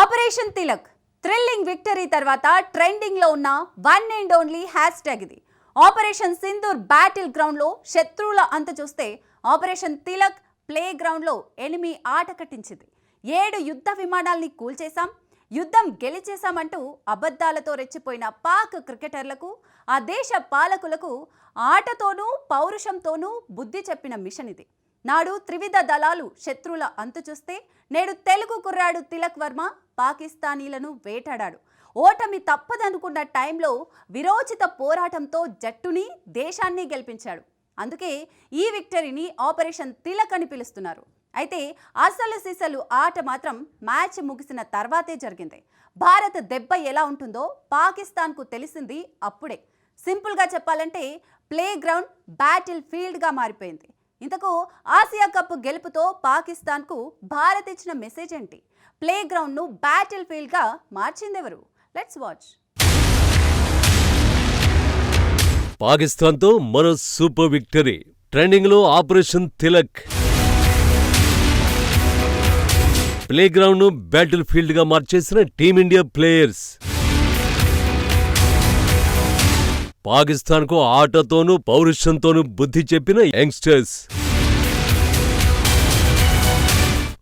Operation Tilak. Thrilling victory తర్వాత ట్రెండింగ్లో ఉన్న one and only hashtag ఇది. ఆపరేషన్ సింధూర్ బ్యాటిల్ గ్రౌండ్లో శత్రువుల అంత చూస్తే ఆపరేషన్ తిలక్ ప్లే గ్రౌండ్లో ఎనిమి ఆట కట్టించింది. ఏడు యుద్ధ విమానాల్ని కూల్చేశాం యుద్ధం గెలిచేశామంటూ అబద్ధాలతో రెచ్చిపోయిన పాక్ క్రికెటర్లకు ఆ దేశ పాలకులకు ఆటతోనూ పౌరుషంతోనూ బుద్ధి చెప్పిన మిషన్ ఇది. నాడు త్రివిధ దళాలు శత్రువుల అంతు చూస్తే నేడు తెలుగు కుర్రాడు తిలక్ వర్మ పాకిస్తానీలను వేటాడాడు. ఓటమి తప్పదనుకున్న టైంలో విరోచిత పోరాటంతో జట్టుని దేశాన్ని గెలిపించాడు. అందుకే ఈ విక్టరీని ఆపరేషన్ తిలక్ అని పిలుస్తున్నారు. అయితే అసలు సిసలు ఆట మాత్రం మ్యాచ్ ముగిసిన తర్వాతే జరిగింది. భారత్ దెబ్బ ఎలా ఉంటుందో పాకిస్తాన్కు తెలిసింది అప్పుడే. సింపుల్గా చెప్పాలంటే ప్లే గ్రౌండ్ బ్యాటిల్ ఫీల్డ్గా మారిపోయింది. ఇంతకు ఆసియా కప్ గెలుపుతో పాకిస్తాన్కు భారత్ ఇచ్చిన మెసేజ్ ఏంటి? ప్లే గ్రౌండ్ను బ్యాటిల్ ఫీల్డ్గా మార్చిందెవరు? లెట్స్ వాచ్ పాకిస్తాన్తో మరో సూపర్ విక్టరీ. ట్రెండింగ్లో ఆపరేషన్ తిలక్. ప్లేగ్రౌండ్ను బ్యాటిల్ ఫీల్డ్గా మార్చేసిన టీమిండియా ప్లేయర్స్. పాకిస్తాన్కు ఆటతోనూ పౌరుషంతోనూ బుద్ధి చెప్పిన యంగ్స్టర్స్.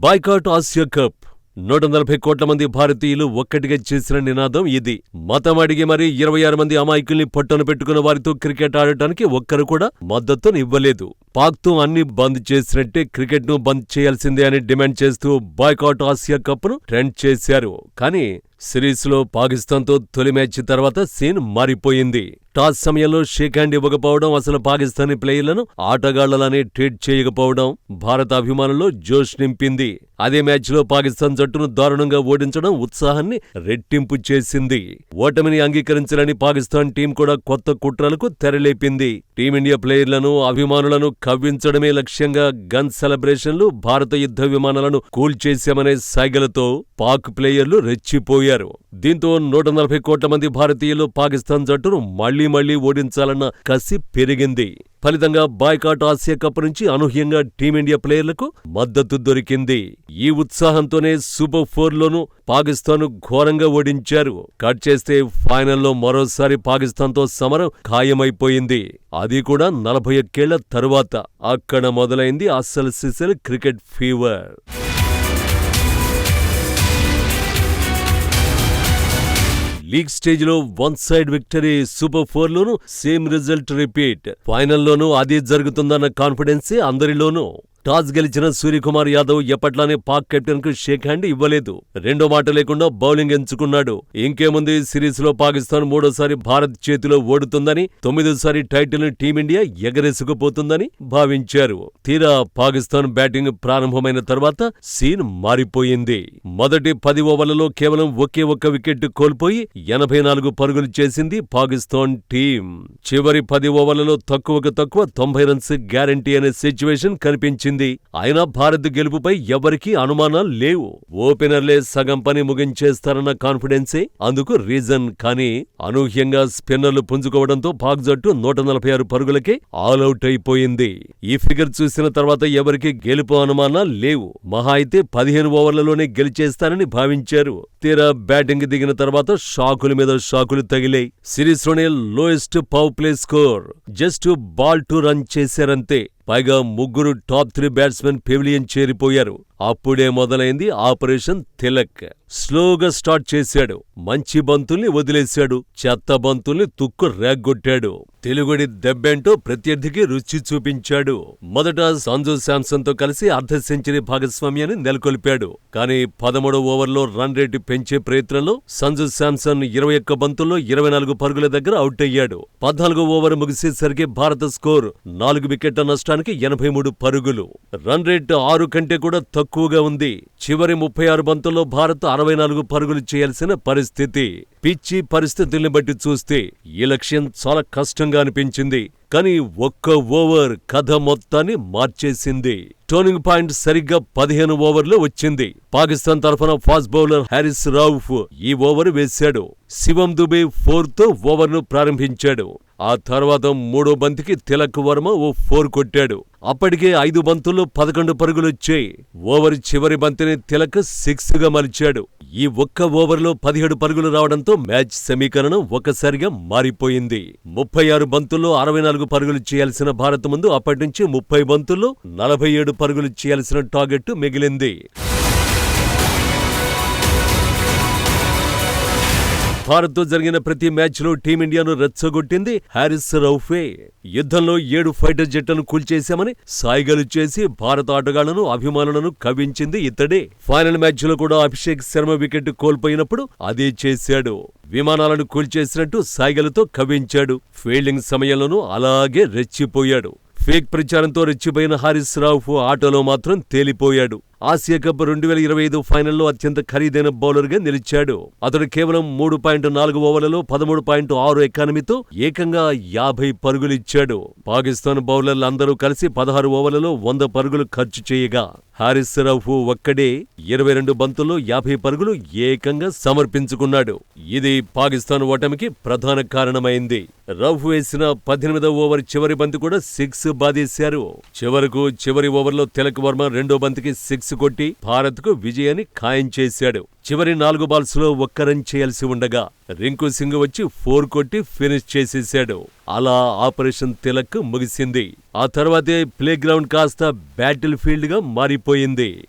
Boycott Asia cup. నూట నలభై కోట్ల మంది భారతీయులు ఒక్కటిగా చేసిన నినాదం ఇది. మతం అడిగి మరీ ఇరవై ఆరు మంది అమాయకుల్ని పొట్టను పెట్టుకున్న వారితో క్రికెట్ ఆడటానికి ఒక్కరు కూడా మద్దతునివ్వలేదు పాక్తో అన్ని బంద్ చేసినట్టే క్రికెట్ను బంద్ చేయాల్సిందే అని డిమాండ్ చేస్తూ బాయ్కాట్ ఆసియా కప్ను ట్రెండ్ చేశారు. కానీ సిరీస్లో పాకిస్తాన్తో తొలి మ్యాచ్ తర్వాత సీన్ మారిపోయింది. టాస్ సమయంలో షేక్ హ్యాండ్ ఇవ్వకపోవడం అసలు పాకిస్తానీ ప్లేయర్లను ఆటగాళ్ళనే ట్రీట్ చేయకపోవడం భారత అభిమానుల్లో జోష్ నింపింది. అదే మ్యాచ్లో పాకిస్తాన్ జట్టును దారుణంగా ఓడించడం ఉత్సాహాన్ని రెట్టింపు చేసింది. ఓటమిని అంగీకరించాలని పాకిస్తాన్ టీం కూడా కొత్త కుట్రలకు తెరలేపింది. టీమిండియా ప్లేయర్లను అభిమానులను కవ్వించడమే లక్ష్యంగా గన్ సెలబ్రేషన్లు భారత యుద్ధ విమానాలను కూల్చేశామనే సైగలతో పాక్ ప్లేయర్లు రెచ్చిపోయారు. దీంతో నూట నలభై కోట్ల మంది భారతీయులు పాకిస్తాన్ జట్టును మళ్ళీ మళ్ళీ ఓడించాలన్న కసి పెరిగింది. ఫలితంగా బాయ్కాట్ ఆసియా కప్ నుంచి అనూహ్యంగా టీమిండియా ప్లేయర్లకు మద్దతు దొరికింది. ఈ ఉత్సాహంతోనే సూపర్ ఫోర్లోనూ పాకిస్తాన్ ఘోరంగా ఓడించారు. కట్ చేస్తే ఫైనల్లో మరోసారి పాకిస్తాన్తో సమరం ఖాయమైపోయింది. అది కూడా నలభై ఒక్కేళ్ళ తరువాత. అక్కడ మొదలైంది అస్సలు సిసలు క్రికెట్ ఫీవర్. లీగ్ స్టేజ్లో one side victory super four లోను సేమ్ రిజల్ట్ రిపీట్. ఫైనల్లోనూ అదే జరుగుతుందన్న కాన్ఫిడెన్సే అందరిలోనూ. టాస్ గెలిచిన సూర్యకుమార్ యాదవ్ ఎప్పట్లానే పాక్ కెప్టెన్కు షేక్ హ్యాండ్ ఇవ్వలేదు. రెండో మాట లేకుండా బౌలింగ్ ఎంచుకున్నాడు. ఇంకేముంది? సిరీస్లో పాకిస్తాన్ మూడోసారి భారత్ చేతిలో ఓడుతుందని తొమ్మిదోసారి టైటిల్ టీమిండియా ఎగరేసుకుపోతుందని భావించారు. తీరా పాకిస్తాన్ బ్యాటింగ్ ప్రారంభమైన తర్వాత సీన్ మారిపోయింది. మొదటి పది ఓవర్లలో కేవలం ఒకే ఒక్క వికెట్ కోల్పోయి ఎనభై నాలుగు పరుగులు చేసింది పాకిస్తాన్ టీం చివరి పది ఓవర్లలో తక్కువకు తక్కువ తొంభై రన్స్ గ్యారంటీ అనే సిచ్యువేషన్ కనిపించింది. అయినా భారత్ గెలుపుపై ఎవరికీ అనుమానాలు లేవు. ఓపెనర్లే సగం పని ముగించేస్తారన్న కాన్ఫిడెన్సే. అందుకు రీజన్ కానీ అనూహ్యంగా స్పిన్నర్లు పుంజుకోవడంతో పాక్ జట్టు నూట నలభై ఆరు పరుగులకే ఆల్అవుట్ అయిపోయింది. ఈ ఫిగర్ చూసిన తర్వాత ఎవరికి గెలుపు అనుమానాలు లేవు. మహా అయితే పదిహేను ఓవర్లలోనే గెలిచేస్తారని భావించారు. తీరా బ్యాటింగ్ దిగిన తర్వాత షాకుల మీద షాకులు తగిలాయి. సిరీస్లోనే lowest power play score. Just ball two run చేశారంతే. పైగా ముగ్గురు టాప్ త్రీ బ్యాట్స్మెన్ పెవిలియన్ చేరిపోయారు. అప్పుడే మొదలైంది ఆపరేషన్ తిలక్. స్లోగా స్టార్ట్ చేశాడు. మంచి బంతుల్ని వదిలేశాడు. చెత్త బంతుల్ని తుక్కు రేగ్గొట్టాడు తెలుగుడి దెబ్బేంటో ప్రత్యర్థికి రుచి చూపించాడు. మొదట సంజు శాంసన్తో కలిసి అర్ధ సెంచరీ భాగస్వామ్యాన్ని నెలకొల్పాడు. కానీ పదమూడో ఓవర్లో రన్ రేటు పెంచే ప్రయత్నంలో సంజు శాంసన్ ఇరవై ఒక్క బంతుల్లో ఇరవై నాలుగు పరుగుల దగ్గర అవుట్ అయ్యాడు. పద్నాలుగో ఓవర్ ముగిసేసరికి భారత స్కోర్ నాలుగు వికెట్ల నష్టానికి ఎనభై మూడు పరుగులు. రన్ రేట్ ఆరు కంటే కూడా తక్కువగా ఉంది. చివరి ముప్పై ఆరు బంతుల్లో భారత్ అరవై నాలుగు పరుగులు చేయాల్సిన పరిస్థితి. పిచ్చి పరిస్థితుల్ని బట్టి చూస్తే ఈ లక్ష్యం చాలా కష్టంగా అనిపించింది. కానీ ఒక్క ఓవర్ కథ మొత్తాన్ని మార్చేసింది. టర్నింగ్ పాయింట్ సరిగ్గా పదిహేను ఓవర్లో వచ్చింది. పాకిస్తాన్ తరఫున ఫాస్ట్ బౌలర్ హ్యారిస్ రౌఫ్ ఈ ఓవర్ వేశాడు. శివం దుబే ఫోర్తో ఓవర్ను ప్రారంభించాడు. ఆ తర్వాత మూడో బంతికి తిలక్ వర్మ ఓ ఫోర్ కొట్టాడు. అప్పటికే ఐదు బంతుల్లో పదకొండు పరుగులొచ్చాయి ఓవర్ చివరి బంతిని తిలక్ సిక్స్గా మలిచాడు. ఈ ఒక్క ఓవర్లో పదిహేడు పరుగులు రావడంతో మ్యాచ్ సమీకరణం ఒక్కసారిగా మారిపోయింది. ముప్పై ఆరు బంతుల్లో అరవై నాలుగు పరుగులు చేయాల్సిన భారత్ ముందు అప్పటి నుంచి ముప్పై బంతుల్లో నలభై ఏడు పరుగులు చేయాల్సిన టార్గెట్ మిగిలింది. భారత్తో జరిగిన ప్రతి మ్యాచ్లో టీమిండియాను రెచ్చగొట్టింది హారిస్ రౌఫే. యుద్ధంలో ఏడు ఫైటర్ జట్లను కూల్చేశామని సాయిగలు చేసి భారత ఆటగాళ్ళను అభిమానులను కవించింది ఇతడే. ఫైనల్ మ్యాచ్లో కూడా అభిషేక్ శర్మ వికెట్ కోల్పోయినప్పుడు అదే చేశాడు. విమానాలను కూల్చేసినట్టు సాయిగలతో కవించాడు ఫీల్డింగ్ సమయంలోనూ అలాగే రెచ్చిపోయాడు. ఫేక్ ప్రచారంతో రెచ్చిపోయిన హారిస్ రావు ఆటలో మాత్రం తేలిపోయాడు. ఆసియా కప్ రెండు వేల ఇరవై ఐదు ఫైనల్లో అత్యంత ఖరీదైన బౌలర్గా నిలిచాడు. అతడు కేవలం మూడు పాయింట్ నాలుగు ఓవర్లలో పదమూడు పాయింట్ ఆరు ఎకానమీతో ఏకంగా యాభై పరుగులిచ్చాడు. పాకిస్తాన్ బౌలర్లు అందరూ కలిసి పదహారు ఓవర్లలో వంద పరుగులు ఖర్చు చేయగా హారిస్ రఫు ఒక్కడే ఇరవై రెండు బంతుల్లో యాభై పరుగులు ఏకంగా సమర్పించుకున్నాడు. ఇది పాకిస్తాన్ ఓటమికి ప్రధాన కారణమైంది. రఫ్ వేసిన పద్దెనిమిదవ ఓవర్ చివరి బంతి కూడా సిక్స్ బాధేశారు చివరకు చివరి ఓవర్లో తిలక్ వర్మ రెండో బంతికి సిక్స్ కొట్టి భారత్కు విజయాన్ని ఖాయం చేశాడు. చివరి నాలుగు బాల్స్లో ఒక్క రన్ చేయాల్సి ఉండగా రింకు సింగ్ వచ్చి ఫోర్ కొట్టి ఫినిష్ చేసేశాడు అలా ఆపరేషన్ తిలక్ ముగిసింది. ఆ తర్వాతే ప్లేగ్రౌండ్ కాస్త బ్యాటిల్ ఫీల్డ్గా మారిపోయింది.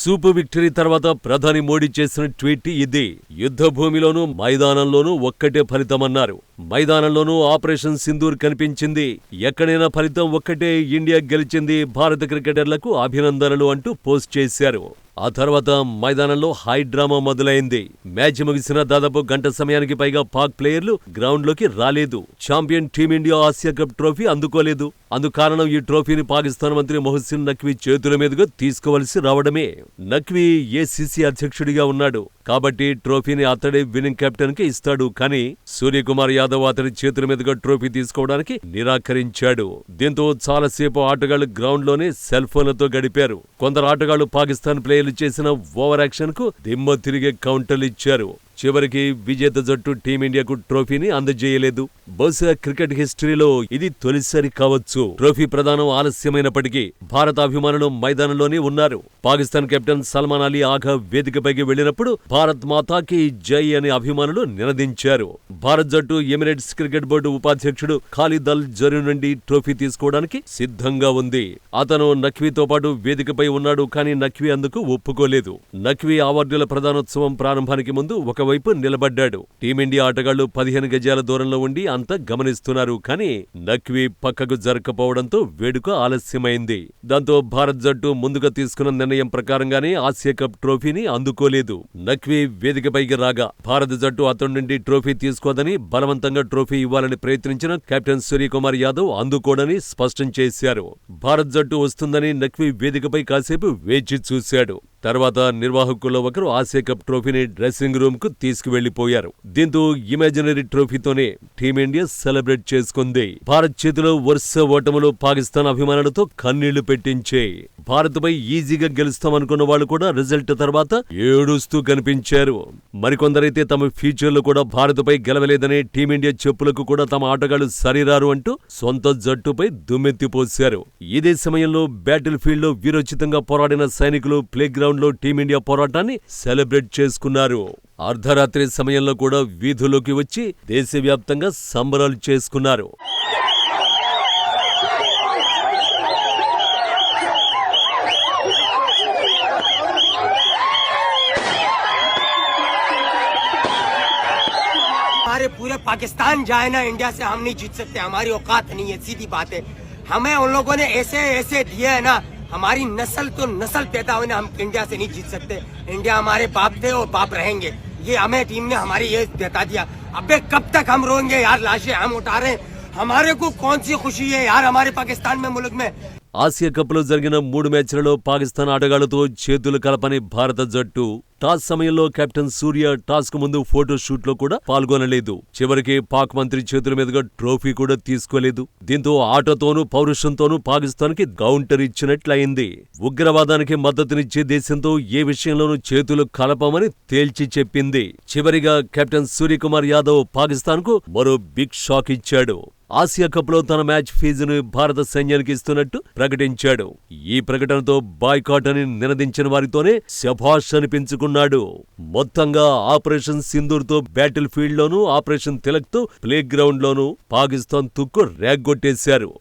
సూపర్ విక్టరీ తర్వాత ప్రధాని మోడీ చేసిన ట్వీట్ ఇది. యుద్ధ భూమిలోనూ మైదానంలోనూ ఒక్కటే ఫలితమన్నారు. మైదానంలోనూ ఆపరేషన్ సింధూర్ కనిపించింది. ఎక్కడైనా ఫలితం ఒక్కటే ఇండియా గెలిచింది భారత క్రికెటర్లకు అభినందనలు అంటూ పోస్ట్ చేశారు. ఆ తర్వాత మైదానంలో హై డ్రామా మొదలైంది. మ్యాచ్ ముగిసిన దాదాపు గంట సమయానికి పైగా పాక్ ప్లేయర్లు గ్రౌండ్లోకి రాలేదు. Champion team India Asia cup trophy అందుకోలేదు. అందుకారణం ఈ ట్రోఫీని పాకిస్తాన్ మంత్రి మొహసిన్ నఖ్వీ చేతుల మీదుగా తీసుకోవలసి రావడమే. నఖ్వీ ఏసీసీ అధ్యక్షుడిగా ఉన్నాడు. కాబట్టి ట్రోఫీని అతడే విన్నింగ్ కెప్టెన్కి ఇస్తాడు. కానీ సూర్యకుమార్ యాదవ్ అతడి చేతుల మీదుగా ట్రోఫీ తీసుకోవడానికి నిరాకరించాడు. దీంతో చాలాసేపు ఆటగాళ్ళు గ్రౌండ్లోనే సెల్ ఫోన్లతో గడిపారు. కొందరు ఆటగాళ్ళు పాకిస్తాన్ ప్లేయర్లు చేసిన ఓవర్ యాక్షన్కు దిమ్మ తిరిగే కౌంటర్లు ఇచ్చారు. చివరికి విజేత జట్టు టీమిండియాకు ట్రోఫీని అందజేయలేదు. బహుశా క్రికెట్ హిస్టరీలో ఇది తొలిసారి కావచ్చు. ట్రోఫీ ప్రదానం ఆలస్యమైనప్పటికీ భారత అభిమానులు మైదానంలోనే ఉన్నారు. పాకిస్తాన్ కెప్టెన్ సల్మాన్ అలీ ఆఘా వేదికపైకి వెళ్ళినప్పుడు భారత్ మాతాకి జై అని అభిమానులు నినదించారు. భారత్ జట్టు ఎమిరేట్స్ క్రికెట్ బోర్డు ఉపాధ్యక్షుడు ఖాలిద్ అల్ జరీ నుండి ట్రోఫీ తీసుకోవడానికి సిద్ధంగా ఉంది. అతను నఖ్వీతో పాటు వేదికపై ఉన్నాడు కానీ నఖ్వీ అందుకు ఒప్పుకోలేదు. నఖ్వీ అవార్డుల ప్రధానోత్సవం ప్రారంభానికి ముందు ఒక వైపు నిలబడ్డాడు. టీమిండియా ఆటగాళ్ళు పదిహేను గజాల దూరంలో ఉండి అంతా గమనిస్తున్నారు కానీ నఖ్వీ పక్కకు జరగకపోవడంతో వేడుక ఆలస్యమైంది. దాంతో భారత్ జట్టు ముందుగా తీసుకున్న నిర్ణయం ప్రకారంగానే ఆసియా కప్ ట్రోఫీని అందుకోలేదు. నక్వీ వేదికపైకి రాగా భారత జట్టు అతడి నుండి ట్రోఫీ తీసుకోదని బలవంతంగా ట్రోఫీ ఇవ్వాలని ప్రయత్నించిన కెప్టెన్ సూర్యకుమార్ యాదవ్ అందుకోడని స్పష్టం చేశారు. భారత్ జట్టు వస్తుందని నక్వీ వేదికపై కాసేపు వేచి చూశాడు. తర్వాత నిర్వాహకుల్లో ఒకరు ఆసియా కప్ ట్రోఫీని డ్రెస్సింగ్ రూమ్కు తీసుకువెళ్ళిపోయారు దీంతో ఇమాజినరీ ట్రోఫీతోనే టీమిండియా సెలబ్రేట్ చేసుకుంది. భారత్ చేతిలో వరుస ఓటములు పాకిస్తాన్ అభిమానులతో కన్నీళ్ళు పెట్టించే. భారత్ పై ఈజీగా గెలుస్తామనుకున్న వాళ్ళు కూడా రిజల్ట్ తర్వాత ఏడుస్తూ కనిపించారు. మరికొందరైతే తమ ఫ్యూచర్లో కూడా భారత్ పై టీమిండియా చెప్పులకు కూడా తమ ఆటగాళ్ళు సరిరారు అంటూ సొంత జట్టుపై దుమ్మెత్తిపోశారు ఇదే సమయంలో బ్యాటిల్ ఫీల్డ్లో వీరోచితంగా పోరాడిన సైనికులు ప్లే గ్రౌండ్ లో టీమిండియా పోరాటాన్ని సెలబ్రేట్ చేసుకున్నారు అర్ధరాత్రి సమయంలో కూడా వీధుల్లోకి వచ్చి దేశవ్యాప్తంగా సంబరాలు చేసుకున్నారు हमारे पूरे पाकिस्तान जाए ना इंडिया से हम नहीं जीत सकते हमारी औकात नहीं है सीधी बात है हमें उन लोगों ने ऐसे ऐसे दिए है ना हमारी नस्ल तो नस्ल पैदा होने हम इंडिया से नहीं जीत सकते। इंडिया हमारे बाप थे और बाप रहेंगे। ये हमें टीम ने हमारी ये बता दिया। अबे कब तक हम रोएँगे? यार लाशें हम उठा रहे हैं। हमारे को कौन सी खुशी है? यार हमारे पाकिस्तान में मुल्क में ఆసియా కప్లో జరిగిన మూడు మ్యాచ్లలో పాకిస్తాన్ ఆటగాళ్ళతో చేతులు కలపని భారత జట్టు టాస్ సమయంలో కెప్టెన్ సూర్య టాస్కు ముందు ఫోటో షూట్లో కూడా పాల్గొనలేదు. చివరికి పాక్ మంత్రి చేతుల మీదుగా ట్రోఫీ కూడా తీసుకోలేదు. దీంతో ఆటతోనూ పౌరుషంతోనూ పాకిస్తాన్కి కౌంటర్ ఇచ్చినట్లయింది. ఉగ్రవాదానికి మద్దతునిచ్చే దేశంతో ఏ విషయంలోనూ చేతులు కలపమని తేల్చి చెప్పింది. చివరిగా కెప్టెన్ సూర్యకుమార్ యాదవ్ పాకిస్తాన్కు మరో బిగ్ షాక్ ఇచ్చాడు. ఆసియా కప్లో తన మ్యాచ్ ఫీజును భారత సైన్యానికి ఇస్తున్నట్టు ప్రకటించాడు. ఈ ప్రకటనతో బాయ్కాట్ అని నినదించిన వారితోనే శభాష్ అనిపించుకున్నాడు. మొత్తంగా ఆపరేషన్ సింధూర్తో బ్యాటిల్ ఫీల్డ్లోనూ ఆపరేషన్ తిలక్తో ప్లే గ్రౌండ్ పాకిస్తాన్ తుక్కు రేగ్గొట్టేశారు.